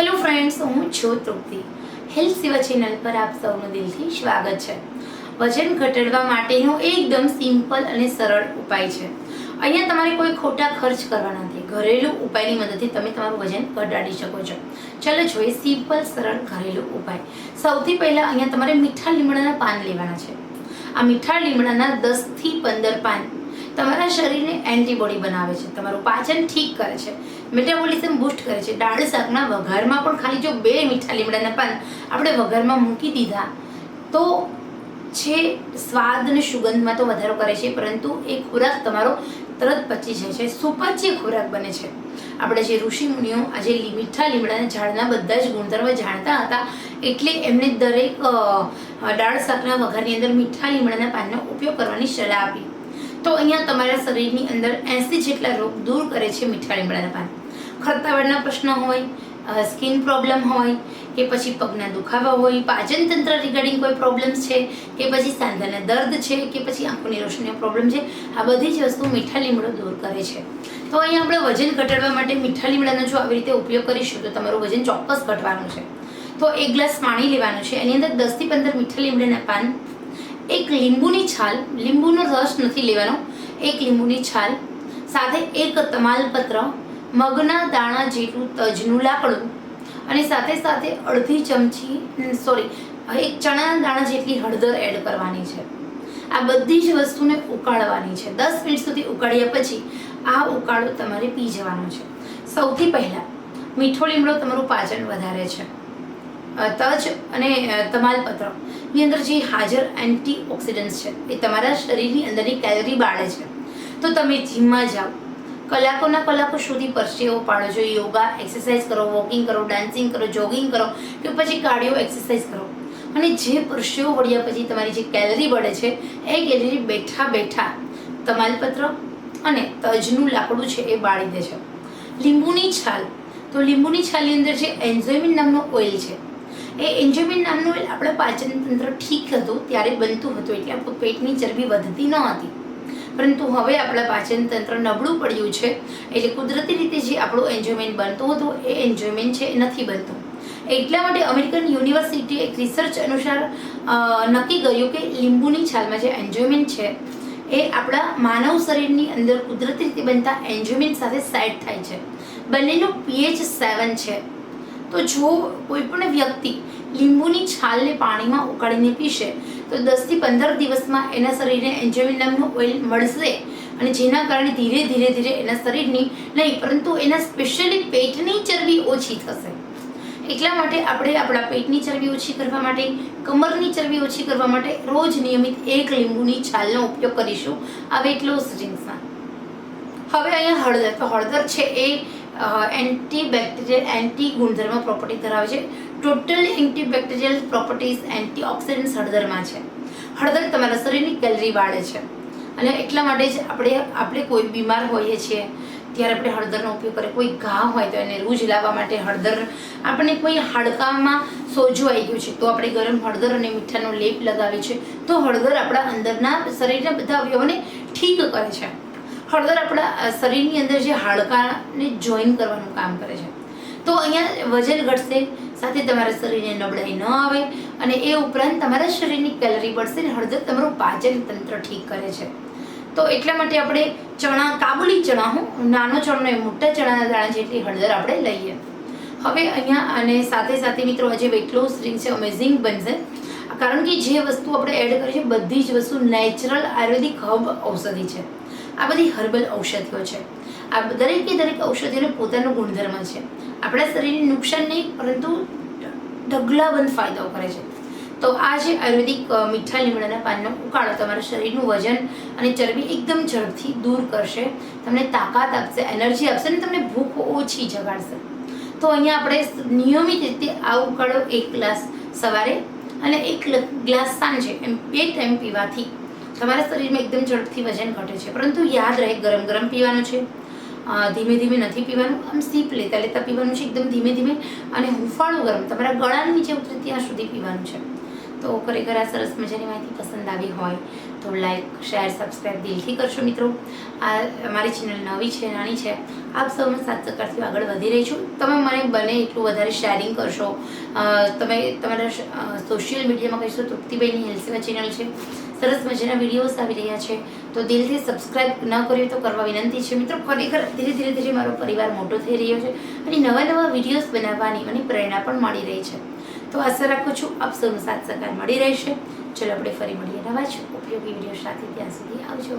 Hello friends, હું છું તૃપ્તિ. Health સેવા ચેનલ પર આપ સૌનું દિલથી સ્વાગત છે. વજન ઘટાડવા માટેનો એકદમ સિમ્પલ અને સરળ ઉપાય છે. અહીંયા તમારે કોઈ ખોટા ખર્ચ કરવાના નથી. ઘરેલું ઉપાયની મદદથી તમે તમારું વજન ઘટાડી શકો છો. ચાલો જોઈએ સિમ્પલ, સરળ, ઘરેલું ઉપાય. સૌથી પહેલાં અહીંયા તમારે મીઠા લીમડાના પાન લેવાના છે. આ મીઠા લીમડાના દસથી પંદર પાન તમારા શરીરને એન્ટીબોડી બનાવે છે. તમારું પાચન ઠીક કરે છે. મેટાબોલિઝમ બૂસ્ટ કરે છે. દાળ શાકના વઘારમાં પણ ખાલી જો બે મીઠા લીમડાના પાન આપણે વઘારમાં મૂકી દીધા, તો છે સ્વાદ અને સુગંધમાં તો વધારો કરે છે, પરંતુ એ ખોરાક તમારો તરત પચી જાય છે. સુપાચ્ય ખોરાક બને છે. આપણે જે ઋષિ મુનિઓ આજે મીઠા લીમડાના ઝાડના બધા જ ગુણધર્મ જાણતા હતા, એટલે એમને દરેક દાળ શાકના વઘારની અંદર મીઠા લીમડાના પાનનો ઉપયોગ કરવાની સલાહ આપી. તો અહીંયા તમારા શરીરની અંદર એંસી જેટલા રોગ દૂર કરે છે મીઠા લીમડાના પાન. ખરતાવાળના પ્રશ્ન હોય સ્કિન પ્રોબ્લેમ હોય, કે પછી પગના દુખાવા હોય પાચન તંત્ર રિગાર્ડિંગ કોઈ પ્રોબ્લેમ્સ છે, કે પછી સાંધાના દર્દ છે, કે પછી આંખોની રોશનીનો પ્રોબ્લેમ છે, આ બધી જ વસ્તુ મીઠા લીમડો દૂર કરે છે. તો અહીંયા આપણે વજન ઘટાડવા માટે મીઠા લીમડાનો જો આવી રીતે ઉપયોગ કરીશું, તો તમારું વજન ચોક્કસ ઘટવાનું છે. તો એક ગ્લાસ પાણી લેવાનું છે, એની અંદર દસથી પંદર મીઠા લીમડાના પાન, એક લીંબુની છાલ, લીંબુનો રસ નથી લેવાનો, એક લીંબુની છાલ, સાથે એક તમાલપત્ર મગના દાણા જેટલું તજનું લાકડું અને સાથે સાથે અડધી ચમચી સોરી એક ચણાના દાણા જેટલી હળદર એડ કરવાની છે. આ બધી જ વસ્તુને ઉકાળવાની છે. દસ મિનિટ સુધી ઉકાળ્યા પછી આ ઉકાળો તમારે પી જવાનો છે. સૌથી પહેલાં મીઠો લીમડો તમારું પાચન વધારે છે. તજ અને તમાલપત્રની અંદર જે હાજર એન્ટી ઓક્સિડન્ટ્સ છે એ તમારા શરીરની અંદરની કેલરી બાળે છે. તો તમે જીમમાં જાઓ કલાકોના કલાકો સુધી પરસેવો પાડો જો યોગા એક્સરસાઇઝ કરો વોકિંગ કરો ડાન્સિંગ કરો જોગિંગ કરો કે પછી કાર્ડિયો એક્સરસાઇઝ કરો. અને જે પરસેવો વળ્યા પછી તમારી જે કેલરી બળે છે, એ કેલરી બેઠા બેઠા તમાલપત્ર અને તજનું લાકડું છે એ બાળી દે છે. લીંબુની છાલ. તો લીંબુની છાલની અંદર જે એન્ઝોમિન નામનો ઓઇલ છે, એ એન્ઝોમિન નામનું ઓઇલ આપણા પાચનતંત્ર ઠીક હતું, ત્યારે બનતું હતું એટલે આપણું પેટની ચરબી વધતી ન હતી. પરંતુ હવે આપણા પાચન તંત્ર નબળું પડ્યું છે. એટલે કુદરતી રીતે જે આપણું એન્જોયમેન્ટ બનતું હતું, એ એન્જોયમેન્ટ છે નથી બનતું. એટલા માટે અમેરિકન યુનિવર્સિટીએ એક રિસર્ચ અનુસાર નક્કી કર્યું કે લીંબુની છાલમાં જે એન્જોયમેન્ટ છે, એ આપણા માનવ શરીરની અંદર કુદરતી રીતે બનતા એન્જોયમેન્ટ સાથે સેટ થાય છે. બંનેનું પીએચ સેવન છે. તો જો કોઈ પણ વ્યક્તિ લીંબુની છાલને પાણીમાં ઉકાળીને પીશે. તો દસથી પંદર દિવસમાં એના શરીરને એન્જોયમિન નામનું ઓઇલ મળશે અને જેના કારણે ધીરે ધીરે ધીરે એના શરીરની નહીં, પરંતુ એના સ્પેશિયલી પેટની ચરબી ઓછી થશે. એટલા માટે આપણે આપણા પેટની ચરબી ઓછી કરવા માટે, કમરની ચરબી ઓછી કરવા માટે રોજ નિયમિત એક લીંબુની છાલનો ઉપયોગ કરીશું. આ વેટ લોસ ડ્રિંક્સમાં હવે અહીંયા હળદર, તો હળદર છે એ એન્ટી બેક્ટેરિયલ એન્ટી ગુણધર્મ પ્રોપર્ટી ધરાવે છે. ટોટલ એન્ટીબેક્ટેરિયલ પ્રોપર્ટીઝ એન્ટીઓક્સિડન્ટ્સ હળદરમાં છે. હળદર તમારા શરીરની કેલરી વાળે છે. અને એટલા માટે જ આપણે આપણે કોઈ બીમાર હોઈએ છીએ, ત્યારે આપણે હળદરનો ઉપયોગ કરીએ. કોઈ ઘા હોય તો એને રૂજ લાવવા માટે હળદર આપણે કોઈ હાડકામાં સોજો આવી ગયું છે, તો આપણે ગરમ હળદર અને મીઠાનો લેપ લગાવીએ છીએ, તો હળદર આપણા અંદરના શરીરના બધા અવયવોને ઠીક કરે છે. હળદર આપણા શરીરની અંદર જે હાડકાને જોઈન કરવાનું કામ કરે છે. તો અહીંયા વજન ઘટશે, સાથે તમારા શરીરને નબળાઈ ન આવે અને એ ઉપરાંત તમારા શરીરની કેલરી બળશે ને હળદર તમારું પાચન તંત્ર ઠીક કરે છે. તો એટલા માટે આપણે ચણા, કાબુલી ચણા હું, નાનો ચણનો એ મોટા ચણાના દાણા જેટલી હળદર આપણે લઈએ. હવે અહીંયા અને સાથે સાથે મિત્રો આજે વેટ લોસ ડ્રિંક છે અમેઝિંગ બનશે. કારણ કે જે વસ્તુ આપણે એડ કરી છે, બધી જ વસ્તુ નેચરલ આયુર્વેદિક હબ ઔષધિ છે. આ બધી હર્બલ ઔષધિઓ છે. આ દરેકે દરેક ઔષધિઓનો પોતાનો ગુણધર્મ છે. આપણા શરીરને નુકસાન નહીં, પરંતુ ઢગલાબંધ ફાયદાઓ કરે છે. તો આ જે આયુર્વેદિક મીઠા લીમડાના પાનનો ઉકાળો. તમારા શરીરનું વજન અને ચરબી એકદમ ઝડપથી દૂર કરશે. તમને તાકાત આપશે, એનર્જી આપશે અને તમને ભૂખ ઓછી જગાડશે. તો અહીંયા આપણે નિયમિત રીતે આ ઉકાળો એક ગ્લાસ સવારે અને એક ગ્લાસ સાંજે એમ, બે ટાઈમ પીવાથી તમારા શરીરમાં એકદમ ઝડપથી વજન ઘટે છે. પરંતુ યાદ રહે, ગરમ ગરમ પીવાનું છે. ધીમે ધીમે નથી પીવાનું. આમ સીપ લેતા લેતા પીવાનું છે, એકદમ ધીમે ધીમે. અને હુંફાળું ગરમ. તમારા ગળાની નીચે ઉતરે ત્યાં સુધી પીવાનું છે. તો ખરેખર આ સરસ મજાની માહિતી પસંદ આવી હોય તો લાઈક શેર સબસ્ક્રાઈબ દિલથી કરશો મિત્રો. આ અમારી ચેનલ નવી છે, નાની છે, આપ સૌને સાત સકારથી આગળ વધી રહી છું. તમે મને બને એટલું વધારે શેરિંગ કરશો. તમે તમારા સોશિયલ મીડિયામાં કહીશો, તૃપ્તિબેનની હેલ્સીવા ચેનલ છે. સરસ મજાના વિડીયોઝ આવી રહ્યા છે. તો દિલથી સબસ્ક્રાઈબ ન કરીએ તો કરવા વિનંતી છે મિત્રો. ખરેખર ધીરે ધીરે ધીરે મારો પરિવાર મોટો થઈ રહ્યો છે અને નવા નવા વિડીયોઝ બનાવવાની મને પ્રેરણા પણ મળી રહી છે. તો આશા રાખું છું આપ સૌનો સાથ સહકાર મળી રહેશે. ચલો આપણે ફરી મળીએ નવા જ ઉપયોગી વીડિયો સાથે ત્યાં સુધી આવજો.